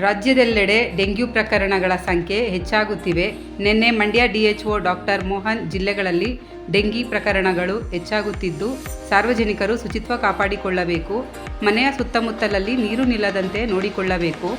ರಾಜ್ಯದೆಲ್ಲೆಡೆ ಡೆಂಗ್ಯೂ ಪ್ರಕರಣಗಳ ಸಂಖ್ಯೆ ಹೆಚ್ಚಾಗುತ್ತಿವೆ. ನಿನ್ನೆ ಮಂಡ್ಯ ಡಿಎಚ್ಒ ಡಾಕ್ಟರ್ ಮೋಹನ್ ಜಿಲ್ಲೆಗಳಲ್ಲಿ ಡೆಂಗಿ ಪ್ರಕರಣಗಳು ಹೆಚ್ಚಾಗುತ್ತಿದ್ದು, ಸಾರ್ವಜನಿಕರು ಶುಚಿತ್ವ ಕಾಪಾಡಿಕೊಳ್ಳಬೇಕು, ಮನೆಯ ಸುತ್ತಮುತ್ತಲಲ್ಲಿ ನೀರು ನಿಲ್ಲದಂತೆ ನೋಡಿಕೊಳ್ಳಬೇಕು.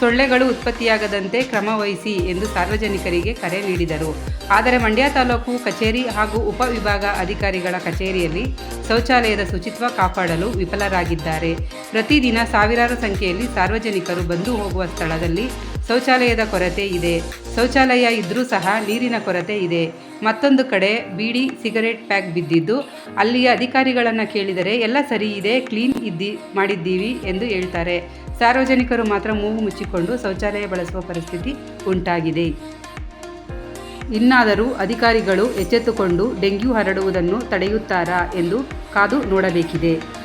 ಸೊಳ್ಳೆಗಳು ಉತ್ಪತ್ತಿಯಾಗದಂತೆ ಕ್ರಮ ವಹಿಸಿ ಎಂದು ಸಾರ್ವಜನಿಕರಿಗೆ ಕರೆ ನೀಡಿದರು. ಆದರೆ ಮಂಡ್ಯ ತಾಲೂಕು ಕಚೇರಿ ಹಾಗೂ ಉಪವಿಭಾಗ ಅಧಿಕಾರಿಗಳ ಕಚೇರಿಯಲ್ಲಿ ಶೌಚಾಲಯದ ಶುಚಿತ್ವ ಕಾಪಾಡಲು ವಿಫಲರಾಗಿದ್ದಾರೆ. ಪ್ರತಿದಿನ ಸಾವಿರಾರು ಸಂಖ್ಯೆಯಲ್ಲಿ ಸಾರ್ವಜನಿಕರು ಬಂದು ಹೋಗುವ ಸ್ಥಳದಲ್ಲಿ ಶೌಚಾಲಯದ ಕೊರತೆ ಇದೆ. ಶೌಚಾಲಯ ಇದ್ದರೂ ಸಹ ನೀರಿನ ಕೊರತೆ ಇದೆ. ಮತ್ತೊಂದು ಕಡೆ ಬೀಡಿ, ಸಿಗರೇಟ್ ಪ್ಯಾಕ್ ಬಿದ್ದಿದ್ದು, ಅಲ್ಲಿಯ ಅಧಿಕಾರಿಗಳನ್ನು ಕೇಳಿದರೆ, ಎಲ್ಲ ಸರಿ ಇದೆ, ಕ್ಲೀನ್ ಇದ್ದಿ, ಮಾಡಿದ್ದೀವಿ ಎಂದು ಹೇಳ್ತಾರೆ. ಸಾರ್ವಜನಿಕರು ಮಾತ್ರ ಮೂಗು ಮುಚ್ಚಿಕೊಂಡು ಶೌಚಾಲಯ ಬಳಸುವ ಪರಿಸ್ಥಿತಿ ಉಂಟಾಗಿದೆ. ಇನ್ನಾದರೂ ಅಧಿಕಾರಿಗಳು ಎಚ್ಚೆತ್ತುಕೊಂಡು ಡೆಂಗ್ಯೂ ಹರಡುವುದನ್ನು ತಡೆಯುತ್ತಾರಾ ಎಂದು ಕಾದು ನೋಡಬೇಕಿದೆ.